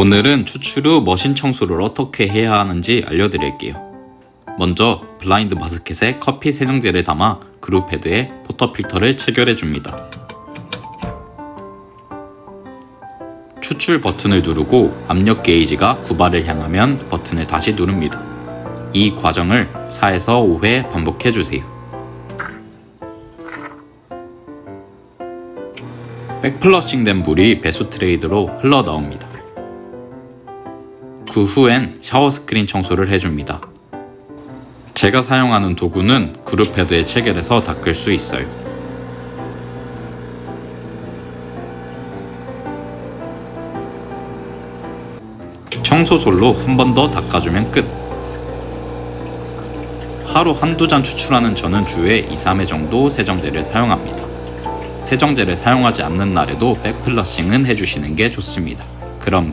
오늘은 추출 후 머신 청소를 어떻게 해야 하는지 알려드릴게요. 먼저 블라인드 바스켓에 커피 세정제를 담아 그룹 헤드에 포터 필터를 체결해 줍니다. 추출 버튼을 누르고 압력 게이지가 9바를 향하면 버튼을 다시 누릅니다. 이 과정을 4에서 5회 반복해 주세요. 백플러싱 된 물이 배수 트레이드로 흘러나옵니다. 그 후엔 샤워 스크린 청소를 해줍니다. 제가 사용하는 도구는 그룹 헤드에 체결해서 닦을 수 있어요. 청소솔로 한 번 더 닦아주면 끝. 하루 한두 잔 추출하는 저는 주에 2, 3회 정도 세정제를 사용합니다. 세정제를 사용하지 않는 날에도 백플러싱은 해주시는 게 좋습니다. 그럼